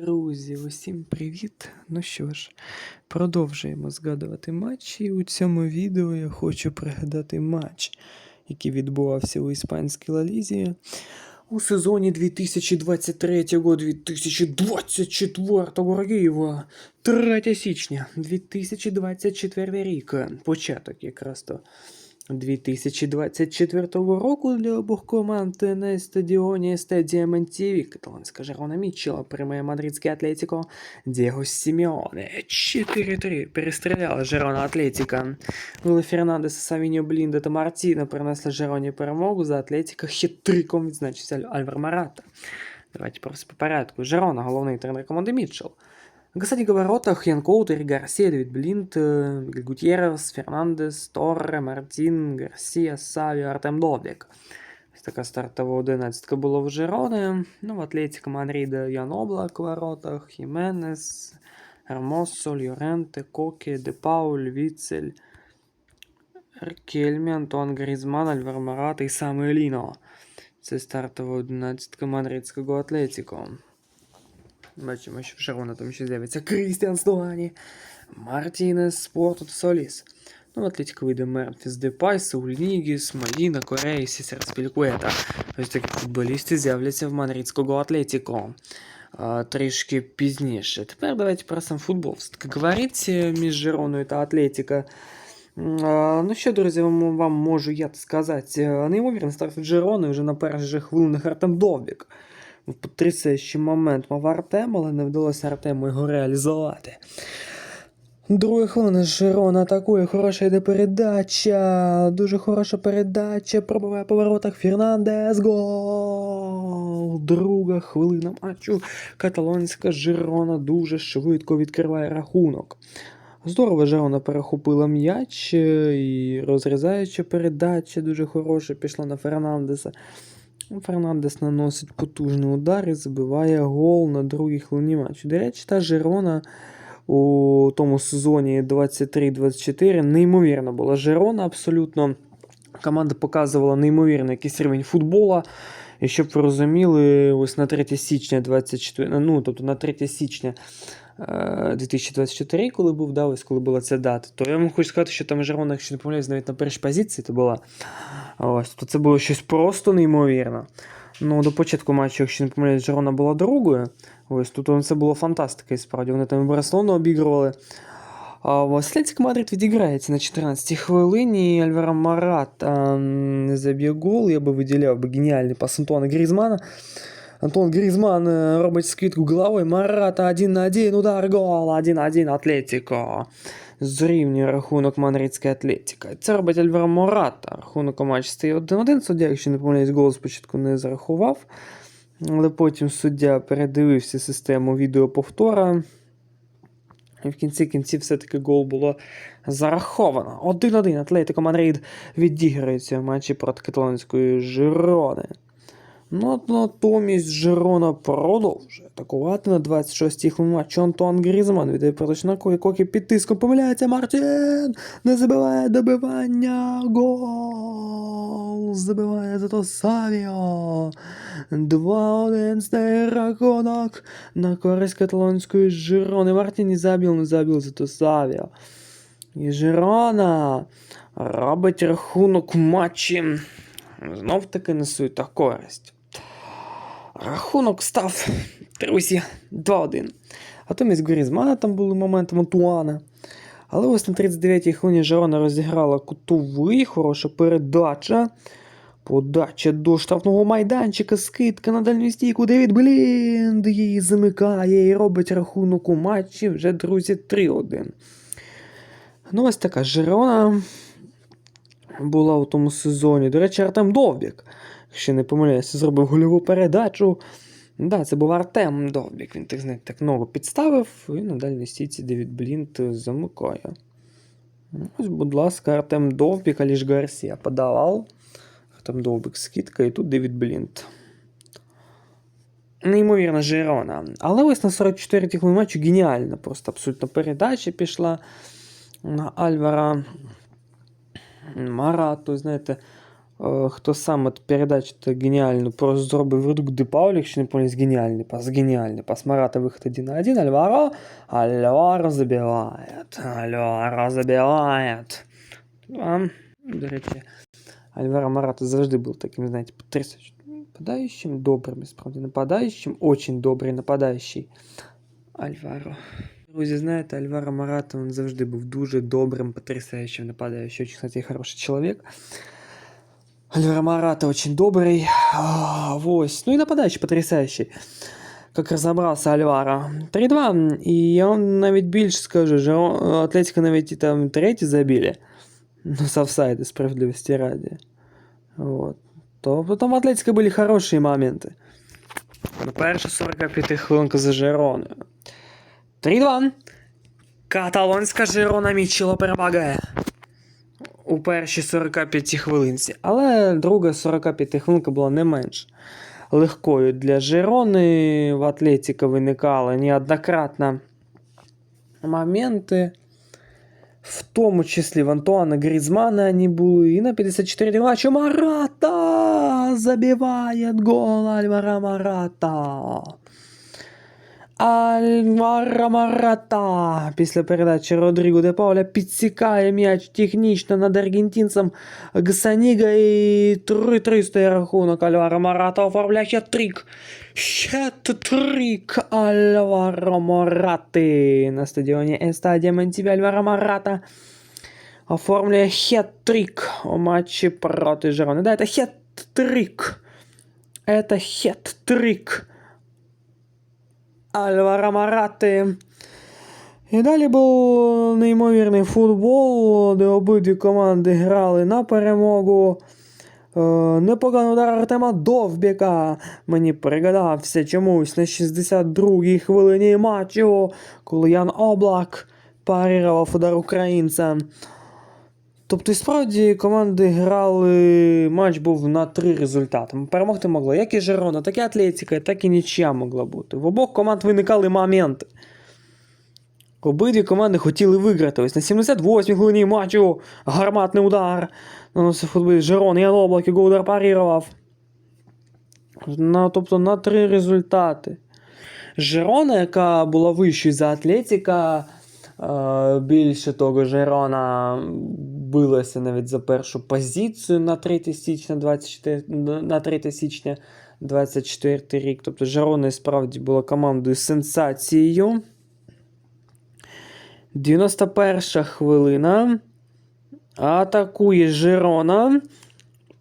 Друзі, усім привіт! Ну що ж, продовжуємо згадувати матчі. У цьому відео я хочу пригадати матч, який відбувався у іспанській лалізі у сезоні 2023-2024 років. 3 січня 2024 рік. Початок якраз то 2024 року для обох команд на стадіоні Стадія Монтіві каталонська Жерона Мітчела приймає мадридське Атлетіко Дієго Сімеоне. 4-3 перестріляла Жерона Атлетіка. Вилли Фернандес, Савіньо Блінда та Мартіна принесли Жероні перемогу за Атлетіка. Хитриком відзначився Альвар Марата. Давайте просто по порядку. Жерона, головний тренер команди Мітчел. Гасади в воротах Ян Коутер, Гарсия, Давид Блинт, э, Гутьеррес, Фернандес, Торре, Мартін, Гарсія, Саві, Артем Довбік. Така стартова одинадцятка була в Жерони. Ну, в Атлетіка Мадрида Ян Облак в воротах, Хіменес, Hermoso, Льоренте, Кокі, Де Пауль, Віцель, Ркельмі, Антуан Грізман, Альвар Марата і саме Ліно. Це стартова одинадцятка мадридського Атлетіко. Бачимо, що в Шарона там ще з'явиться Крістіан Стуані, Мартінес, Спорту та Соліс. Ну, в Атлетико вийде Мемфіс Депай, Сауль Нігіс, Маліна, Корея, Сісер Спількуета. Ось такі футболісти з'являться в мадридського Атлетико. А, трішки пізніше. Тепер давайте про сам футбол. Як говориться між Жероною та Атлетико. А, Ну що, друзі, вам, вам можу я сказати. Неймовірно старт від Жерони вже на перших хвилинах Артем Довбік В потрясаючий момент мав Артем, але не вдалося Артему його реалізувати. Друга хвилина Жирон атакує, хороша йде передача. Дуже хороша передача. Пробиває по воротах Фернандес. Гол! Друга хвилина матчу. Каталонська Жирона дуже швидко відкриває рахунок. Здорово Жирона перехопила м'яч е, і розрізаюча передача дуже хороша пішла на Фернандеса. Фернандес наносить потужний удар і забиває гол на другій хвилині матчу. До речі, та Жерона у тому сезоні 23-24 неймовірна була Жерона абсолютно. Команда показувала неймовірний якийсь рівень футбола. І щоб ви розуміли, ось на 3 січня 24, ну, тобто на 3 січня 2024, коли був, да, ось коли була ця дата, то я вам хочу сказати, що там Жерона, якщо не помиляюсь, навіть на першій позиції то була. Ось, то це було щось просто неймовірно. Ну, до початку матчу, якщо не помиляюсь, Жерона була другою. Ось тут це було фантастика, і справді. Вони там і Барселону обігрували. А в Атлетик Мадрид відіграється на 14-й хвилині. Альвара Марат заб'є гол. Я би виділяв би геніальний пас Антуана Грізмана. Антон Грізман е, робить скидку головою. Марата 1 на 1, удар гол, 1-1 Атлетико. Зрівнює рахунок Мадридська Атлетика. Це робить Альвара Мората. Рахунок у матчі стає 1-1. Суддя, якщо не помиляюсь, гол спочатку не зарахував. Але потім суддя передивився систему відеоповтора. І в кінці кінців все-таки гол було зараховано. 1-1 Атлетико Мадрид відіграється в матчі проти каталонської Жирони. Ну, натомість Жирона продовжує атакувати на 26-й хвилині матчу. Антуан Грізман віддає передач на Кокі, Кокі під тиском помиляється. Мартін, не забиває добивання, гол, забиває зато Савіо, 2-1 стає рахунок на користь каталонської Жирони, Мартін не забив, не забив зато Савіо. І Жирона робить рахунок в матчі, знов таки несуть та користь. Рахунок став, друзі, 2-1. А Натомість Грізмана там були моменти Антуана. Але ось на 39-й хвилині Жерона розіграла кутовий, хороша передача. Подача до штрафного майданчика, скидка на дальню стійку. Девід Блінд її замикає і робить рахунок у матчі вже, друзі, 3-1. Ну, ось така Жерона була у тому сезоні. До речі, Артем Довбік, якщо не помиляюся, зробив гольову передачу. Да, це був Артем Довбік. Він так знаєте, так ногу підставив і на дальній стійці Девід Блінт замикає. Ось, будь ласка, Артем Довбік, Аліш Гарсія подавав. Артем Довбік скидка, і тут Девід Блінт. Неймовірна Жирона. Але ось на 44-й хвилині матчу геніальна. Просто абсолютно передача пішла на Альвара Марату, знаєте. Е, Хто саме ту передачу то геніальну просто зробив редук де Паулі, якщо не помиляюсь, геніальний пас, геніальний пас. Марата виход 1 на 1, Альваро, Альваро забиває, Альваро забиває. А, до речі, Альваро Марата завжди був таким, знаєте, потрясаючим нападаючим, добрим, справді нападаючим, очень добрий нападаючий. Альваро. Друзі, знаєте, Альваро Марата він завжди був дуже добрим, потрясаючим нападаючим. Очень, кстати, хороший чоловік. Альваро Марата очень добрый. А, Вось. Ну и нападающий потрясающий. Как разобрался Альваро. 3-2. І я вам навіть більше скажу, що Атлетика навіть і там третій забили. Ну, з офсайда, справедливості раді. Вот. То потім у Атлетика були хороші моменти. Ну, перша 45 хвилинка за Жероною. 3-2. Каталонська Жерона Мічело перемагає У першій 45 хвилинці. Але друга 45 хвилинка була не менш легкою для Жерони. В Атлетіка виникали неоднократно моменти. В тому числі в Антуана Грізмана вони були. І на 54 матчу Марата забиває гол Альвара Марата. Альвара Марата після передачі Родріго де Пауля підсікає м'яч технічно над аргентинцем Гсаніга і 3-3 стає рахунок. Альвара Марата оформляє хет-трик. Хет-трик Альваро Марати на стадіоні Естадія Ментіві Альвара Марата оформлює хет-трик у матчі проти Жерони. Да, это хет-трик. Это хет-трик. Альвара Марати. І далі був неймовірний футбол, де обидві команди грали на перемогу. Е, Непоганий удар Артема Довбіка. Мені пригадався чомусь на 62-й хвилині матчу, коли Ян Облак парірував удар українця. Тобто, і справді команди грали. Матч був на три результати. Перемогти могло як і Жерона, так і Атлетіка, так і нічия могла бути. В обох команд виникали моменти. Обидві команди хотіли виграти. Ось на 78-й хвилині матчу гарматний удар. Наносив футболіст Жерон, Ян Облак, його удар парірував. На, тобто на три результати. Жерона, яка була вищою за Атлетіка, е, більше того, Жерона билася навіть за першу позицію на 3 січня 24, на 3 січня 24 рік. Тобто Жерона і справді була командою сенсацією. 91 хвилина. Атакує Жерона.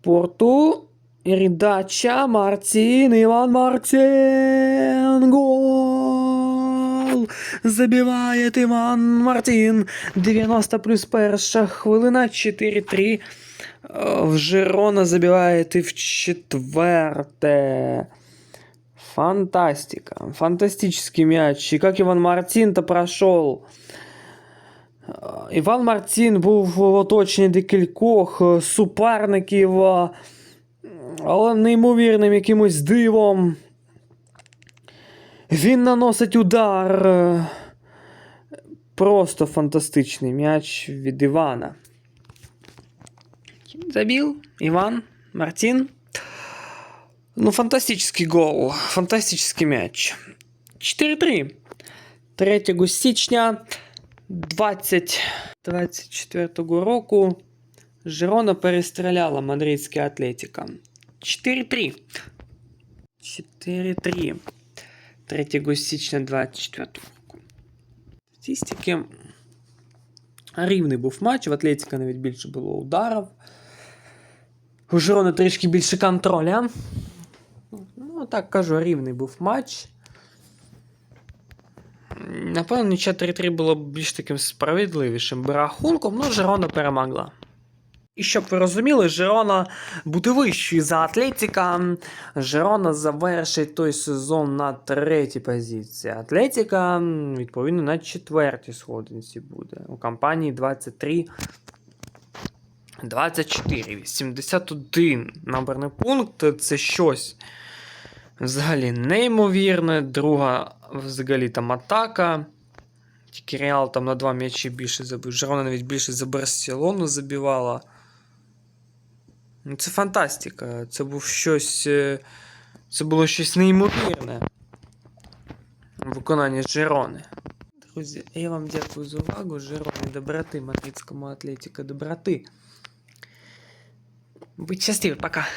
Порту. Передача Мартін. Іван Мартін. Гол. Забиває Іван Мартін. 90 плюс перша хвилина. 4-3. Е, В Жерона забиває в четверте. Фантастика. Фантастический мяч. И как Иван Мартин-то прошел. Іван Мартін був в оточенні декількох е, суперників, але неймовірним якимось дивом. Він наносить удар. е, Просто фантастичний м'яч від Івана. Забил Иван Мартин. Ну, фантастический гол. Фантастический мяч. 4-3. 3 січня 2024 року Жирона перестріляла мадридське Атлетіка. 4-3. 4-3. 3 січня 24 року. Статистики. Рівний був матч, в Атлетіка навіть більше було ударів. У Жирони трішки більше контроля. Ну, так кажу, рівний був матч. Напевно, ніча 3-3 було більш таким справедливішим би рахунком, ну Жирона перемогла. І щоб ви розуміли, Жирона буде вищою за Атлетіка. Жирона завершить той сезон на третій позиції. Атлетіка, відповідно, на четвертій сходинці буде. У компанії 23. 24, 81 набраний пункт це щось взагалі неймовірне. Друга взагалі там атака. Тільки Реал там на два м'ячі більше забив. Жирона навіть більше за Барселону забивала. Ну, Це фантастика. Це був щось. е, Це було щось неймовірне. в Виконанні Жерони. Друзі, я вам дякую за увагу. Жерони доброти, мадридському атлетіка доброти. Будь щасливі, пока.